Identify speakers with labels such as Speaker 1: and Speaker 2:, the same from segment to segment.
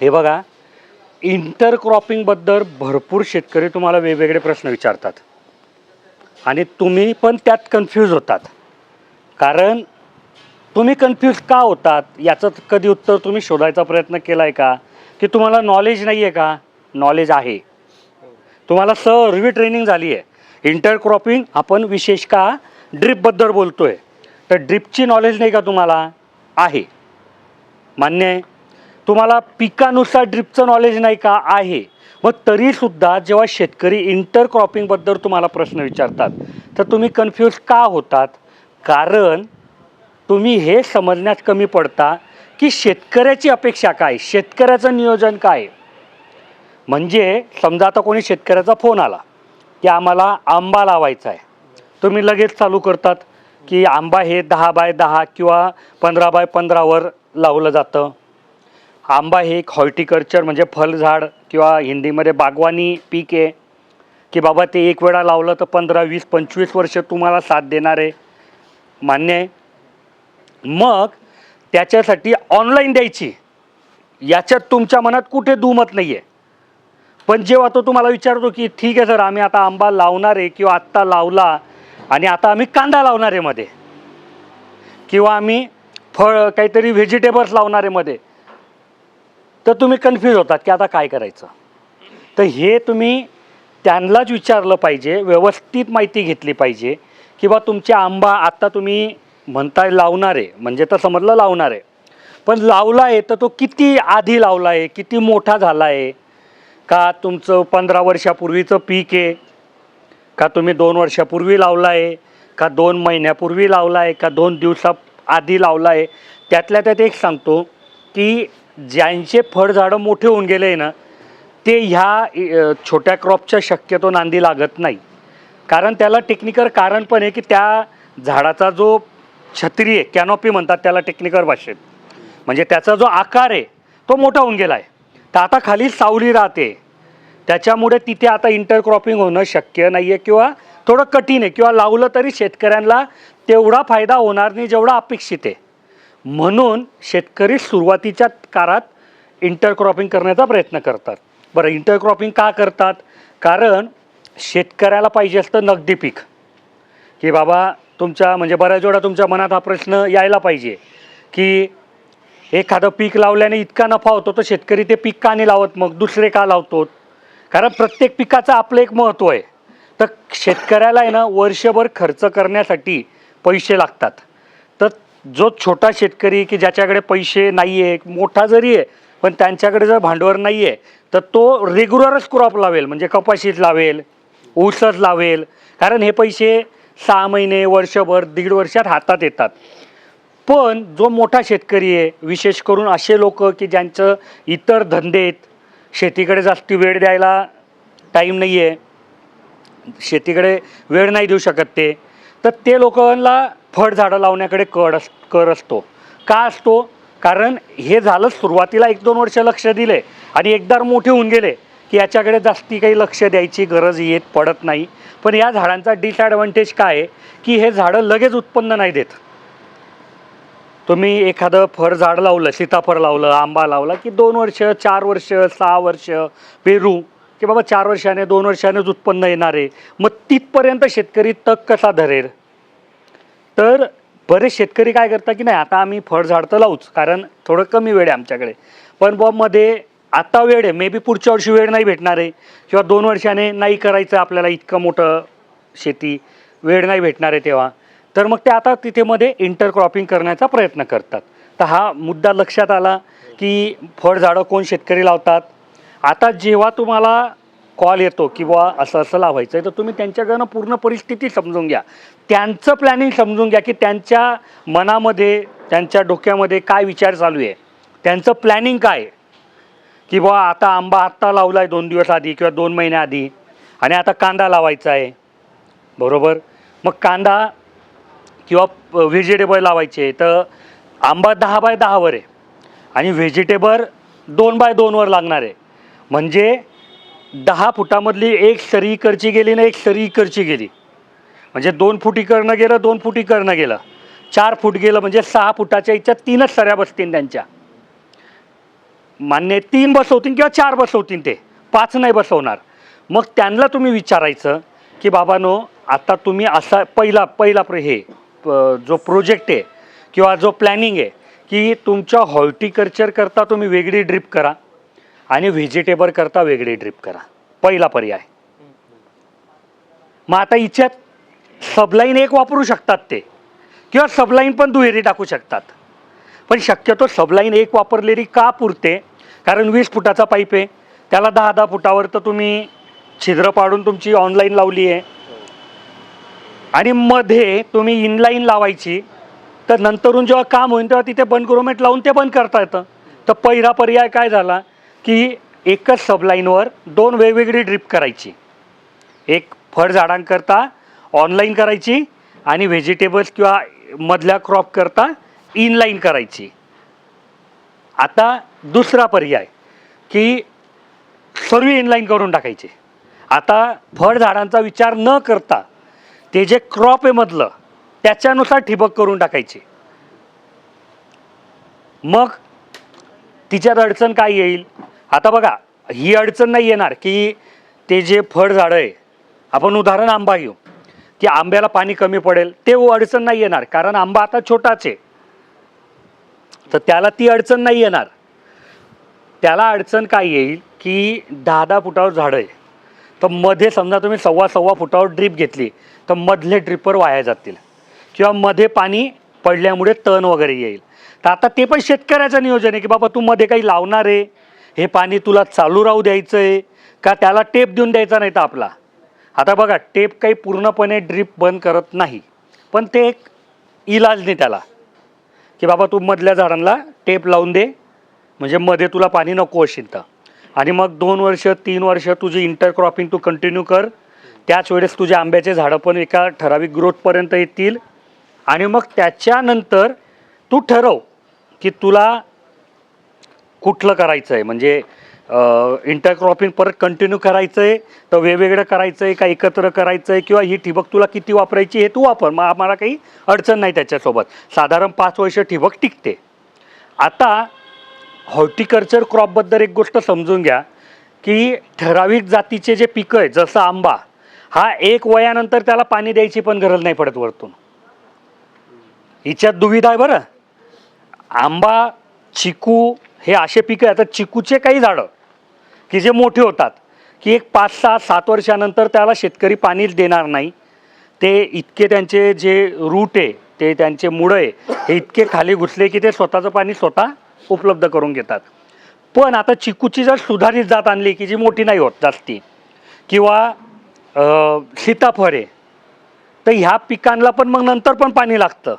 Speaker 1: हे बघा इंटरक्रॉपिंगबद्दल भरपूर शेतकरी तुम्हाला वेगवेगळे प्रश्न विचारतात. आणि तुम्ही पण त्यात कन्फ्यूज होतात. कारण तुम्ही कन्फ्यूज का होतात? याचं कधी उत्तर तुम्ही शोधायचा प्रयत्न केला आहे का? की तुम्हाला नॉलेज नाही आहे का? नॉलेज आहे. तुम्हाला सर्व ट्रेनिंग झाली आहे इंटरक्रॉपिंग आपण विशेष का ड्रिपबद्दल बोलतो आहे तर ड्रिपची नॉलेज नाही का तुम्हाला? आहे. मान्य आहे. तुम्हाला पिकानुसार ड्रिपचं नॉलेज नाही का? आहे. मग तरीसुद्धा जेव्हा शेतकरी इंटरक्रॉपिंगबद्दल तुम्हाला प्रश्न विचारतात तर तुम्ही कन्फ्यूज का होतात? कारण तुम्ही हे समजण्यात कमी पडता की शेतकऱ्याची अपेक्षा काय? शेतकऱ्याचं नियोजन काय? म्हणजे समजा आता कोणी शेतकऱ्याचा फोन आला की आम्हाला आंबा लावायचा आहे. तुम्ही लगेच चालू करतात की आंबा हे दहा बाय दहा किंवा पंधरा बाय पंधरावर लावलं जातं. आंबा हे एक हॉर्टिकल्चर म्हणजे फळझाड किंवा हिंदीमध्ये बागवानी पीक आहे. की बाबा ते एक वेळा लावलं तर पंधरा वीस पंचवीस वर्ष तुम्हाला साथ देणार आहे. मान्य आहे. मग त्याच्यासाठी ऑनलाईन द्यायची. याच्यात तुमच्या मनात कुठे दुमत नाही आहे पण जेव्हा तो तुम्हाला विचारतो की ठीक आहे सर आम्ही आता आंबा लावणार आहे किंवा आत्ता लावला आणि आता आम्ही कांदा लावणार आहे मध्ये. किंवा आम्ही फळ काहीतरी व्हेजिटेबल्स लावणार आहे मध्ये. तर तुम्ही कन्फ्यूज होतात की आता काय करायचं? तर हे तुम्ही त्यांनाच विचारलं पाहिजे व्यवस्थित माहिती घेतली पाहिजे किंवा तुमचे आंबा आत्ता तुम्ही म्हणताय लावणार आहे म्हणजे तर समजलं लावणार आहे पण लावला आहे तर तो किती आधी लावला आहे किती मोठा झाला आहे का तुमचं पंधरा वर्षापूर्वीचं पीक आहे का तुम्ही दोन वर्षापूर्वी लावला आहे का दोन महिन्यापूर्वी लावला आहे का दोन दिवसा आधी लावला आहे त्यातल्या त्यात एक सांगतो की ज्यांचे फळझाडं मोठे होऊन गेले ना ते ह्या छोट्या क्रॉपच्या शक्यतो नांदी लागत नाही. कारण त्याला टेक्निकल कारण पण आहे की त्या झाडाचा जो छत्री आहे कॅनॉपी म्हणतात त्याला टेक्निकल भाषेत. म्हणजे त्याचा जो आकार आहे तो मोठा होऊन गेला आहे तर आता खाली सावली राहते. त्याच्यामुळे तिथे आता इंटरक्रॉपिंग होणं शक्य नाही आहे किंवा थोडं कठीण आहे किंवा लावलं तरी शेतकऱ्यांना तेवढा फायदा होणार नाही जेवढा अपेक्षित आहे. म्हणून शेतकरी सुरुवातीच्या काळात इंटरक्रॉपिंग करण्याचा प्रयत्न करतात. बरं इंटरक्रॉपिंग का करतात? कारण शेतकऱ्याला पाहिजे असतं नगदी पीक. की बाबा तुमच्या म्हणजे बऱ्याच वेळा तुमच्या मनात हा प्रश्न यायला पाहिजे की एखादं पीक लावल्याने इतका नफा होतो तर शेतकरी ते पीक का नाही लावत? मग दुसरे का लावतो कारण प्रत्येक पिकाचं आपलं एक महत्त्व आहे. तर शेतकऱ्याला आहे ना वर्षभर खर्च करण्यासाठी पैसे लागतात. जो छोटा शेतकरी की ज्याच्याकडे पैसे नाही आहे मोठा जरी आहे पण त्यांच्याकडे जर भांडवल नाही आहे तर तो रेग्युलरच क्रॉप लावेल. म्हणजे कपाशीच लावेल ऊसच लावेल. कारण हे पैसे सहा महिने वर्षभर दीड वर्षात हातात येतात. पण जो मोठा शेतकरी आहे विशेष करून असे लोक की ज्यांचं इतर धंदे आहेत शेतीकडे जास्ती वेळ द्यायला टाईम नाही आहे शेतीकडे वेळ नाही देऊ शकत ते तर ते लोकांना फळझाडं लावण्याकडे कड अस कर असतो. का असतो? कारण हे झालं सुरुवातीला एक दोन वर्ष लक्ष दिले आणि एकदा मोठे होऊन गेले की याच्याकडे जास्ती काही लक्ष द्यायची गरज येत पडत नाही. पण या झाडांचा डिसॲडव्हान्टेज काय आहे? की हे झाडं लगेच उत्पन्न नाही देत. तुम्ही एखादं फळ झाड लावलं सीताफळ लावलं आंबा लावला की दोन वर्ष चार वर्ष सहा वर्ष पेरू की बाबा चार वर्षाने दोन वर्षानेच उत्पन्न येणार आहे. मग तिथपर्यंत शेतकरी तग कसा धरेल? तर बरेच शेतकरी काय करतात की नाही आता आम्ही फळझाड तर लावूच कारण थोडं कमी वेळ आहे आमच्याकडे. पण बॉबमध्ये आता वेळ आहे मे बी पुढच्या वर्षी वेळ नाही भेटणार आहे किंवा दोन वर्षाने नाही करायचं आपल्याला इतकं मोठं शेती वेळ नाही भेटणार आहे तेव्हा. तर मग ते आता तिथे मध्ये इंटरक्रॉपिंग करण्याचा प्रयत्न करतात. तर हा मुद्दा लक्षात आला की फळझाडं कोण शेतकरी लावतात? आता जेव्हा तुम्हाला कॉल येतो की बुवा असं असं लावायचं आहे तर तुम्ही त्यांच्याकडनं पूर्ण परिस्थिती समजून घ्या. त्यांचं प्लॅनिंग समजून घ्या की त्यांच्या मनामध्ये त्यांच्या डोक्यामध्ये काय विचार चालू आहे. त्यांचं प्लॅनिंग काय आहे? की बुवा आता आंबा आत्ता लावला आहे दोन दिवस आधी किंवा दोन महिन्याआधी आणि आता कांदा लावायचा आहे. बरोबर? मग कांदा किंवा व्हेजिटेबल लावायचे तर आंबा दहा बाय दहावर आहे आणि व्हेजिटेबल दोन बाय दोनवर लागणार आहे. म्हणजे दहा फुटामधली एक सरी इकडची गेली ना एक सरी इकडची गेली. म्हणजे दोन फूट इकडनं गेलं दोन फूट इकडनं गेलं. चार फूट गेलं म्हणजे सहा फुटाच्या इच्छा तीनच सऱ्या बसतील त्यांच्या. मान्य तीन बसवतील किंवा चार बसवतील ते. पाच नाही बसवणार. मग त्यांना तुम्ही विचारायचं की बाबानो आता तुम्ही असा पहिला पहिला प्र हे जो प्रोजेक्ट आहे किंवा जो प्लॅनिंग आहे की तुमच्या हॉर्टिकल्चर करता तुम्ही वेगळी ड्रीप करा आणि व्हेजिटेबल करता वेगळी ड्रीप करा. पहिला पर्याय. मग आता हिच्यात सबलाईन एक वापरू शकतात ते. किंवा सबलाईन पण दुहेरी टाकू शकतात. पण शक्यतो सबलाईन एक वापरलेली का पुरते? कारण वीस फुटाचा पाईप आहे. त्याला दहा दहा फुटावर तर तुम्ही छिद्र पाडून तुमची ऑनलाईन लावली आहे. आणि मध्ये तुम्ही इनलाईन लावायची तर नंतरून जेव्हा काम होईल तेव्हा तिथे बंद ग्रोमेट लावून ते बंद करता येतं. तर पहिला पर्याय काय झाला? की एकच सबलाईनवर दोन वेगवेगळी ड्रीप करायची. एक फळझाडांकरता ऑनलाईन करायची आणि व्हेजिटेबल्स किंवा मधल्या क्रॉप करता इनलाईन करायची. आता दुसरा पर्याय की सर्व इनलाईन करून टाकायचे. आता फळ झाडांचा विचार न करता ते जे क्रॉप आहे मधलं त्याच्यानुसार ठिबक करून टाकायचे. मग तिच्यात अडचण काय येईल? आता बघा ही अडचण नाही येणार की ते जे फळझाडं आहे आपण उदाहरण आंबा घेऊ. की आंब्याला पाणी कमी पडेल ते अडचण नाही येणार कारण आंबा आता छोटाच आहे. तर त्याला ती अडचण नाही येणार. त्याला अडचण काय येईल की दहा दहा फुटावर झाडं आहे. तर मध्ये समजा तुम्ही सव्वा सव्वा फुटावर ड्रीप घेतली तर मधले ड्रिपर वाया जातील. किंवा मध्ये पाणी पडल्यामुळे तण वगैरे येईल. तर आता ते पण शेतकऱ्याचं नियोजन आहे की बाबा तू मध्ये काही लावणार आहे हे पाणी तुला चालू राहू द्यायचं आहे का त्याला टेप देऊन द्यायचा नाही तर आपला? आता बघा टेप काही पूर्णपणे ड्रीप बंद करत नाही. पण ते एक इलाज नाही त्याला. की बाबा तू मधल्या झाडांना टेप लावून दे म्हणजे मध्ये तुला पाणी नको असेल तर. आणि मग दोन वर्ष तीन वर्ष तुझी इंटरक्रॉपिंग तू कंटिन्यू कर. त्याच वेळेस तुझे आंब्याचे झाडं पण एका ठराविक ग्रोथपर्यंत येतील. आणि मग त्याच्यानंतर तू ठरव की तुला कुठलं करायचं आहे म्हणजे इंटरक्रॉपिंग परत कंटिन्यू करायचं आहे तर वेगवेगळं करायचं आहे का एकत्र करायचं आहे किंवा ही ठिबक तुला किती वापरायची हे तू वापर. मग आम्हाला काही अडचण नाही त्याच्यासोबत. साधारण पाच वर्ष ठिबक टिकते. आता हॉर्टिकल्चर क्रॉपबद्दल एक गोष्ट समजून घ्या की ठराविक जातीचे जे पिकं आहे जसं आंबा हा एक वयानंतर त्याला पाणी द्यायची पण गरज नाही पडत वरतून. हिच्यात दुविधा आहे बरं. आंबा चिकू हे असे पिकं आहे आता चिकूचे काही झाडं की जे मोठे होतात की एक पाच सहा सात वर्षानंतर त्याला शेतकरी पाणीच देणार नाही. ते इतके त्यांचे जे रूट आहे ते त्यांचे मुळं आहे हे इतके खाली घुसले की ते स्वतःचं पाणी स्वतः उपलब्ध करून घेतात. पण आता चिकूची जर सुधारित जात आणली की जी मोठी नाही होत जास्ती किंवा सीताफळे सीताफळ आहे तर ह्या पिकांना पण मग नंतर पण पाणी लागतं.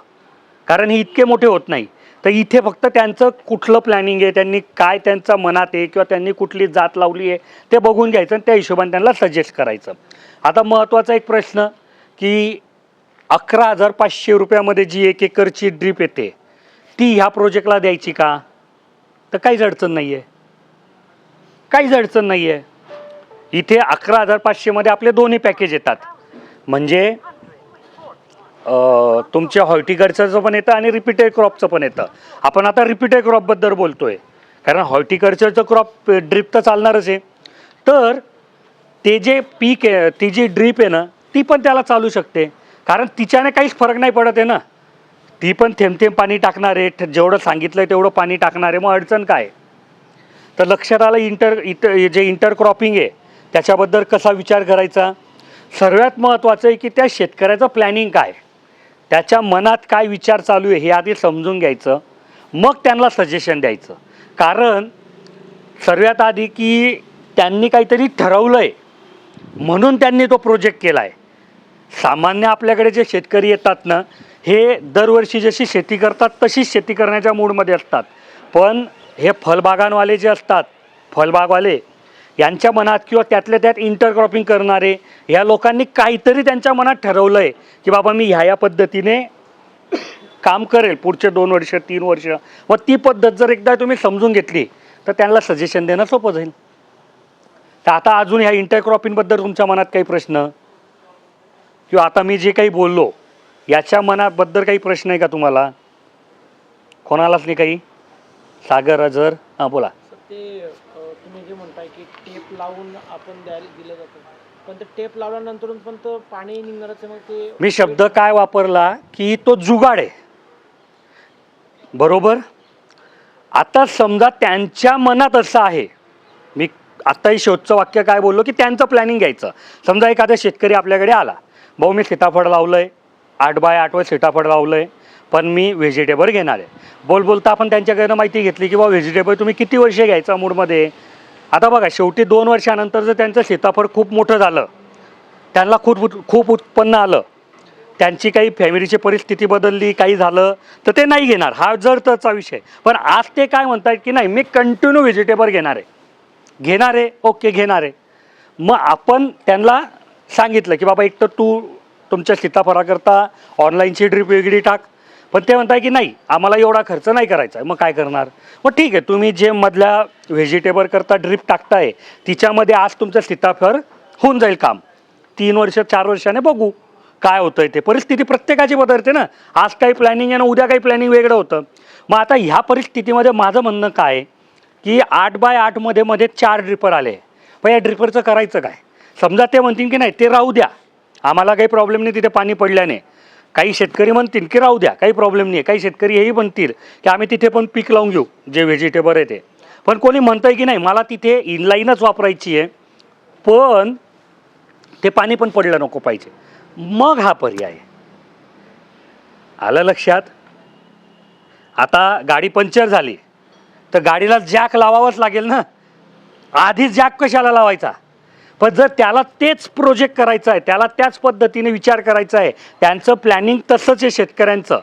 Speaker 1: कारण हे इतके मोठे होत नाही. तर इथे फक्त त्यांचं कुठलं प्लॅनिंग आहे त्यांनी काय त्यांच्या मनात आहे किंवा त्यांनी कुठली जात लावली आहे ते बघून घ्यायचं आणि त्या हिशोबाने त्यांना सजेस्ट करायचं. आता महत्त्वाचा एक प्रश्न की अकरा हजार पाचशे रुपयामध्ये जी एक एकरची ड्रीप येते ती ह्या प्रोजेक्टला द्यायची का? तर काहीच अडचण नाही आहे काहीच अडचण नाही आहे इथे अकरा हजार पाचशेमध्ये आपले दोन्ही पॅकेज येतात. म्हणजे तुमच्या हॉर्टिकल्चरचं पण येतं आणि रिपीटेड क्रॉपचं पण येतं. आपण आता रिपीटेड क्रॉपबद्दल बोलतोय. कारण हॉर्टिकल्चरचं क्रॉप ड्रीप तर चालणारच आहे. तर ते जे पीक आहे ती जी ड्रीप आहे ना ती पण त्याला चालू शकते. कारण तिच्याने काहीच फरक नाही पडत आहे ना. ती पण थेंब थेंब पाणी टाकणार आहे. जेवढं सांगितलं आहे तेवढं पाणी टाकणार आहे. मग अडचण काय? तर लक्षात आलं इंटर इतर जे इंटरक्रॉपिंग आहे त्याच्याबद्दल कसा विचार करायचा? सर्वात महत्त्वाचं आहे की त्या शेतकऱ्याचं प्लॅनिंग काय? त्याच्या मनात काय विचार चालू आहे हे आधी समजून घ्यायचं. मग त्यांना सजेशन द्यायचं. कारण सर्वात आधी की त्यांनी काहीतरी ठरवलं आहे म्हणून त्यांनी तो प्रोजेक्ट केला आहे सामान्य आपल्याकडे जे शेतकरी येतात ना हे दरवर्षी जशी शेती करतात तशीच शेती करण्याच्या मूडमध्ये असतात. पण हे फळबागांवाले जे असतात फळबागवाले यांच्या मनात किंवा त्यातल्या त्यात इंटरक्रॉपिंग करणारे ह्या लोकांनी काहीतरी त्यांच्या मनात ठरवलं आहे की बाबा मी ह्या या पद्धतीने काम करेल पुढचे दोन वर्ष तीन वर्ष. व ती पद्धत जर एकदा तुम्ही समजून घेतली तर त्यांना सजेशन देणं सोपं जाईल. तर आता अजून ह्या इंटरक्रॉपिंगबद्दल तुमच्या मनात काही प्रश्न? किंवा आता मी जे काही बोललो याच्या मनाबद्दल काही प्रश्न आहे का तुम्हाला? कोणालाच नाही काही? सागर अजर? हां बोला
Speaker 2: ते अ, तुम्ही जे म्हणताय की टेप लावून आपण द्यायला दिलं जातं. पण ते टेप लावल्यानंतर पण तर पाणी निघणारच आहे, मग ते
Speaker 1: मी शब्द काय वापरला की तो जुगाड आहे. बरोबर? आता समजा त्यांच्या मनात असं आहे. मी आत्ताही शेवटचं वाक्य काय बोललो की त्यांचं प्लॅनिंग घ्यायचं. समजा एखादा शेतकरी आपल्याकडे आला. भाऊ मी सीताफळ लावलं आहे आठ बाय आठवर सीताफळ लावलं आहे पण मी व्हेजिटेबल घेणार आहे. बोल बोलता आपण त्यांच्याकडनं माहिती घेतली की बाबा व्हेजिटेबल तुम्ही किती वर्षे घ्यायचा मूडमध्ये? आता बघा शेवटी दोन वर्षानंतर जर त्यांचं सीताफळ खूप मोठं झालं त्यांना खूप खूप उत्पन्न आलं त्यांची काही फॅमिलीची परिस्थिती बदलली काही झालं तर ते नाही घेणार. हा जर तरचा विषय पण आज ते काय म्हणतात की नाही मी कंटिन्यू व्हेजिटेबल घेणार आहे. घेणार आहे ओके घेणार आहे. मग आपण त्यांना सांगितलं की बाबा एक तर तू तुमच्या सीताफळाकरता ऑनलाईनची ड्रीप वेगळी टाक पण ते म्हणताय की नाही आम्हाला एवढा खर्च नाही करायचा आहे मग काय करणार? मग ठीक आहे तुम्ही जे मधल्या व्हेजिटेबल करता ड्रीप टाकताय तिच्यामध्ये आज तुमचं सीताफळ होऊन जाईल काम. तीन वर्ष चार वर्षाने बघू काय होतंय ते. परिस्थिती प्रत्येकाची बदलते ना. आज काही प्लॅनिंग आहे ना उद्या काही प्लॅनिंग वेगळं होतं. मग आता ह्या परिस्थितीमध्ये माझं म्हणणं काय की आठ बाय आठमध्ये मध्ये चार ड्रिपर आले. पण या ड्रिपरचं करायचं काय? समजा ते म्हणतील की नाही ते राहू द्या. आम्हाला काही प्रॉब्लेम नाही तिथे पाणी पडल्याने. काही शेतकरी म्हणतील की राहू द्या काही प्रॉब्लेम नाही काही शेतकरी हेही म्हणतील की आम्ही तिथे पण पीक लावून घेऊ जे व्हेजिटेबल आहे ते. पण कोणी म्हणतंय की नाही मला तिथे इनलाईनच वापरायची आहे पण ते पाणी पण पडलं नको पाहिजे. मग हा पर्याय आलं लक्षात? आता गाडी पंक्चर झाली. तर गाडीला जॅक लावावंच लागेल ना? आधीच जॅक कशाला लावायचा? पण जर त्याला तेच प्रोजेक्ट करायचं आहे त्याला त्याच पद्धतीने विचार करायचा आहे त्यांचं प्लॅनिंग तसंच आहे शेतकऱ्यांचं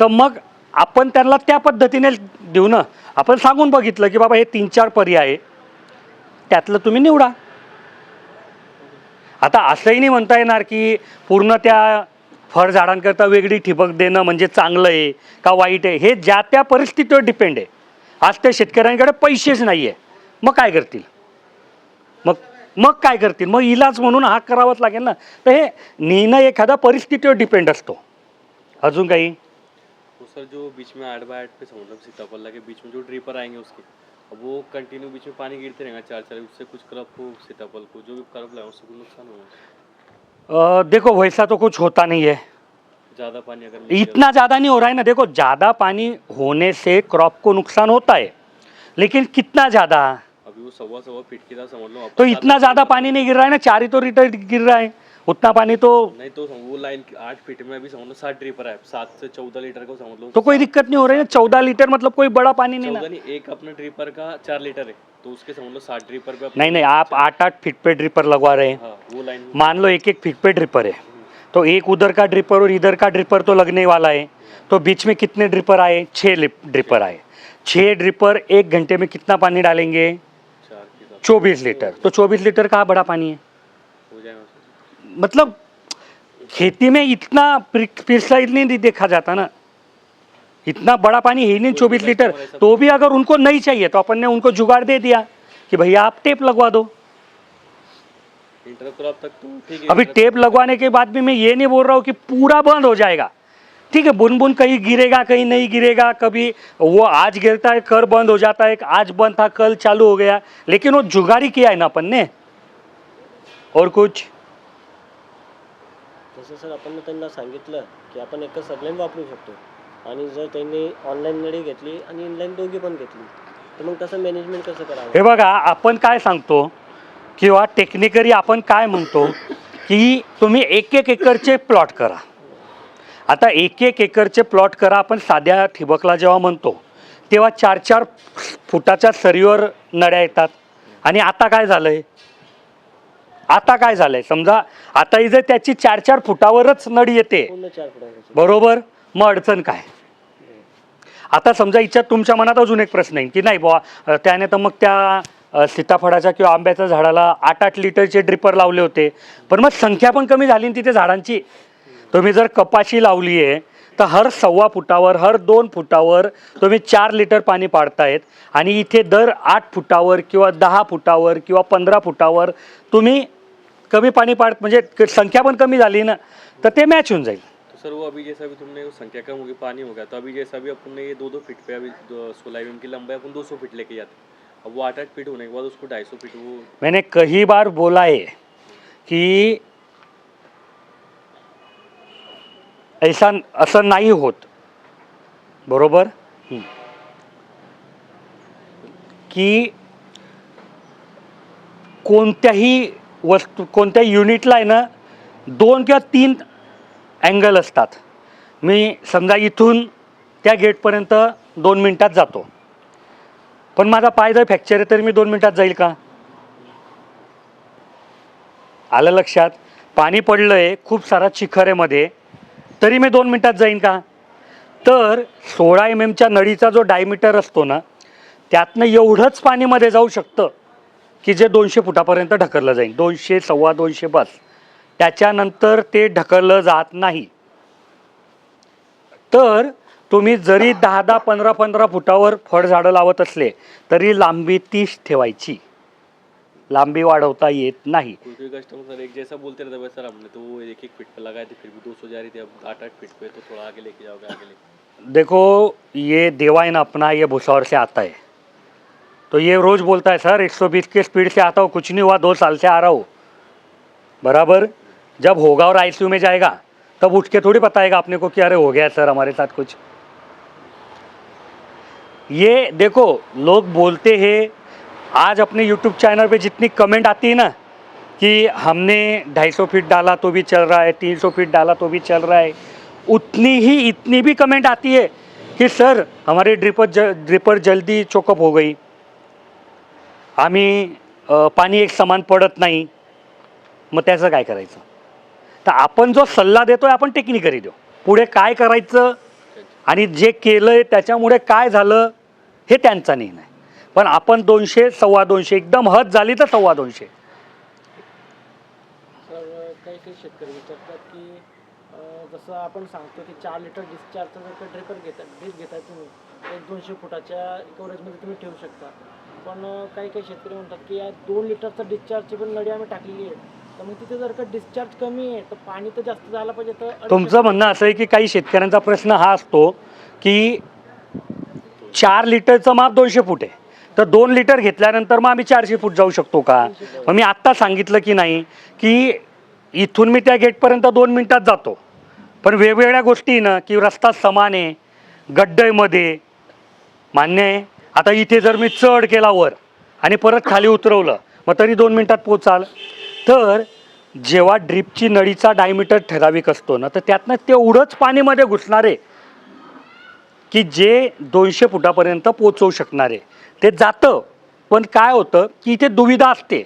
Speaker 1: तर मग आपण त्यांना त्या पद्धतीने देऊ ना. आपण सांगून बघितलं की बाबा हे तीन चार पर्याय आहे त्यातलं तुम्ही निवडा. आता असंही नाही म्हणता येणार की पूर्ण त्या फळझाडांकरता वेगळी ठिबक देणं म्हणजे चांगलं आहे का वाईट आहे हे ज्या त्या परिस्थितीवर डिपेंड आहे. आज त्या शेतकऱ्यांकडे पैसेच नाही आहे मग काय करतील? मग काय करतील? मग इलाज म्हणून हा करावाच लागेल ना. तर हे निर्णय एखादा परिस्थितीवर डिपेंड असतो. अजून काही?
Speaker 3: तो सर जो बीच में आठ बाय आठ पे समझ लो सीताफल के बीच में जो ड्रीपर आएंगे उसके अब वो कंटिन्यू बीच में पानी गिरते रहेगा चार चार उससे कुछ क्रप को सीताफल को जो भी क्रप लगाए उससे कुछ नुकसान होगा।
Speaker 1: अ, देखो वैसा तो कुछ होता नहीं है।
Speaker 3: ज़्यादा पानी अगर मिल गया।
Speaker 1: इतना ज़्यादा नहीं हो रहा है ना देखो ज़्यादा पानी होने से क्रॉप को नुकसान होता है लेकिन कितना ज़्यादा?
Speaker 3: तो
Speaker 1: इतना ज़्यादा पानी नहीं गिर रहा है ना? चार ही तो लीटर गिर रहा है। उतना पानी तो
Speaker 3: नहीं तो वो लाइन आठ फीट में अभी समझ लो सात ड्रीपर है। सात से चौदह लीटर को समझ लो
Speaker 1: तो कोई दिक्कत नहीं हो रही है चौदह लीटर मतलब कोई बड़ा पानी नहीं ना।
Speaker 3: नहीं एक अपना ड्रीपर का चार लीटर है। तो उसके समझ लो सात ड्रीपर पे
Speaker 1: नहीं नहीं आप आठ आठ फीट पे ड्रिपर लगवा रहे हैं।
Speaker 3: हाँ वो लाइन
Speaker 1: मान लो एक एक फीट पे ड्रिपर है। तो एक उधर का ड्रिपर और इधर का ड्रिपर तो लगने वाला है। तो बीच में कितने ड्रिपर आए? छः ड्रिपर आए। छः ड्रिपर एक घंटे में कितना पानी डालेंगे? चौबीस लीटर। तो चौबीस लीटर कहाँ बड़ा पानी है।
Speaker 3: हो
Speaker 1: मतलब खेती में इतना प्रिसाइज नहीं देखा जाता ना। इतना बड़ा पानी है ही नहीं चौबीस लीटर। तो भी अगर उनको नहीं चाहिए तो अपन ने उनको जुगाड़ दे दिया कि भैया आप टेप लगवा दो।
Speaker 3: तक तो
Speaker 1: अभी टेप लगवाने के बाद भी मैं ये नहीं बोल रहा हूँ कि पूरा बंद हो जाएगा। ठीक है बुन बुन कहीं गिरेगा कहीं नहीं गिरेगा कभी वो आज गिरता है कर बंद हो जाता है आज बंद था कल चालू हो गया लेकिन वो जुगाड़ी किया है ना अपन ने। और कुछ?
Speaker 4: तसं सर आपण त्यांना सांगितलं की आपण एकच सगळ्यांनी वापरू शकतो. आणि जर त्यांनी ऑनलाईन नळी घेतली आणि इनलाईन दोघी पण घेतली तर मग तसं मॅनेजमेंट कसं करावं?
Speaker 1: हे बघा आपण काय सांगतो किंवा टेक्निकली आपण काय म्हणतो की तुम्ही एक एक एकरचे प्लॉट करा. आता एक एक एकरचे प्लॉट करा आपण साध्या ठिबकला जेव्हा म्हणतो तेव्हा चार चार फुटाच्या सरीवर नड्या येतात. आणि आता काय झालंय? आता काय झालंय? समजा आता ही जर त्याची चार चार फुटावरच नडी येते. बरोबर? मग अडचण काय? आता समजा इच्छा तुमच्या मनात अजून एक प्रश्न आहे की नाही बुवा त्याने तर मग त्या सीताफळाच्या किंवा आंब्याच्या झाडाला आठ आठ लिटरचे ड्रिपर लावले होते. पण मग संख्या पण कमी झाली तिथे झाडांची तुम्ही जर कपाशी लावली आहे तर हर सव्वा फुटावर हर दोन फुटावर तुम्ही चार लिटर पाणी पाडतायत. आणि इथे दर आठ फुटावर किंवा दहा फुटावर किंवा पंधरा फुटावर तुम्ही कमी पाणी पाड म्हणजे संख्या पण कमी झाली ना तर ते मॅच होऊन जाईल.
Speaker 3: तो सर वो अभी जैसा भी तुमने संख्या कम होगी पानी हो गया तो अभी जैसा भी अपन ने ये दो दो फीट पे अभी सोलह एम की लंबाई अपन दो सौ फीट लेके जाते अब वो आठ आठ फीट होने के बाद उसको ढाई सौ फीट वो
Speaker 1: मैंने कई बार बोला है की ऐसा असं नाही होत. बरोबर? की कोणत्याही वस्तू कोणत्याही युनिटला आहे ना दोन किंवा तीन अँगल असतात. मी समजा इथून त्या गेटपर्यंत दोन मिनटात जातो. पण माझा पाय जर फ्रॅक्चर आहे तरी मी दोन मिनटात जाईल का? आलं लक्षात? पाणी पडलं आहे खूप सारा चिखरेमध्ये तरी मी दोन मिनटात जाईन का? तर सोळा एम एमच्या नळीचा जो डायमीटर असतो ना त्यातनं एवढंच पाणीमध्ये जाऊ शकतं की जे दोनशे फुटापर्यंत ढकललं जाईल. दोनशे सव्वा दोनशे बस. त्याच्यानंतर ते ढकललं जात नाही. तर तुम्ही जरी दहा दहा पंधरा पंधरा फुटावर फळझाडं लावत असले तरी लांबी तीस ठेवायची. लांबी वाढवता येत नाही.
Speaker 3: कोई कोई कस्टमर सर एक जैसा बोलते रहते वैसा हमने तो वो एक एक फीट पे लगाए थे फिर भी दो सौ जा रही थी अब आठ आठ फीट पे तो थोड़ा आगे लेके जाओगे आगे लेके
Speaker 1: देखो ये देवाइन अपना ये भुसौर से आता है। तो ये रोज़ बोलता है सर 120 के स्पीड से आता हूँ कुछ नहीं हुआ दो साल से आ रहा हूँ। बराबर? जब होगा और आईसीयू में जाएगा तब उठ के थोड़ी बताएगा अपने को कि अरे हो गया सर हमारे साथ कुछ। ये देखो लोग बोलते हैं आज अपने यूट्यूब चैनल पे जितनी कमेंट आती है ना कि हमने 250 फीट डाला तो भी चल रहा है 300 फीट डाला तो भी चल रहा है उतनी ही इतनी भी कमेंट आती है कि सर हमारी ड्रिपर ज ड्रिपर जल्दी चोकअप हो गई। आम्ही पाणी एक समान पडत नाही मग त्याचं काय करायचं? तर आपण जो सल्ला देतो आहे आपण टेक्निकली देऊ. पुढे काय करायचं आणि जे केलं आहे त्याच्यामुळे काय झालं हे त्यांचा निर्णय. पण आपण दोनशे सव्वा दोनशे एकदम हद झाली तर सव्वा दोनशे.
Speaker 2: काही काही शेतकरी विचारतात की जसं आपण सांगतो की चार लिटर डिस्चार्जचा जर ड्रिपर घेता ड्रिप घेताय तुम्ही एक दोनशे फुटाच्या कवरेजमध्ये तुम्ही ठेवू शकता. पण काही काही शेतकरी म्हणतात की या दोन लिटरचा डिस्चार्जची पण नळी आम्ही टाकलेली आहे. तर मग तिथे जर का डिस्चार्ज कमी आहे तर पाणी तर जास्त झालं पाहिजे तर
Speaker 1: तुमचं म्हणणं असं आहे की काही शेतकऱ्यांचा प्रश्न हा असतो की चार लिटरचं माप दोनशे फूट आहे. तर दोन लिटर घेतल्यानंतर मग आम्ही चारशे फूट जाऊ शकतो का? मग मी आत्ता सांगितलं की नाही की इथून मी त्या गेटपर्यंत दोन मिनटात जातो. पण वेगवेगळ्या गोष्टी ना की रस्ता समान आहे गड्डयमध्ये मान्य आहे. आता इथे जर मी चढ केला वर आणि परत खाली उतरवलं मग तरी दोन मिनटात पोचाल तर जेव्हा ड्रिपची नळीचा डायमीटर ठराविक असतो ना तर त्यातनं तेवढंच पाणीमध्ये घुसणार आहे की जे दोनशे फुटापर्यंत पोचवू शकणारे. ते जातं पण काय होतं की इथे दुविधा असते.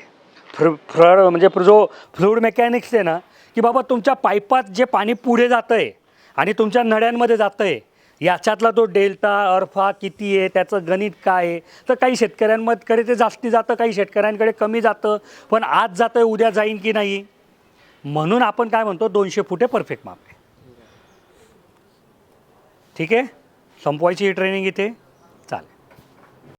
Speaker 1: फ्र म्हणजे फ्र म्हणजे जो फ्लूड मेकॅनिक्स आहे ना की बाबा तुमच्या पाईपात जे पाणी पुढे जातं आहे आणि तुमच्या नळ्यांमध्ये जातं आहे याच्यातला तो डेल्टा अर्फा किती आहे त्याचं गणित काय आहे तर काही शेतकऱ्यांकडे ते जास्ती जातं काही शेतकऱ्यांकडे कमी जातं पण आज जातं आहे उद्या जाईन की नाही? म्हणून आपण काय म्हणतो दोनशे फुटे परफेक्ट माप आहे ठीक आहे? संपवायची ही ट्रेनिंग इथे.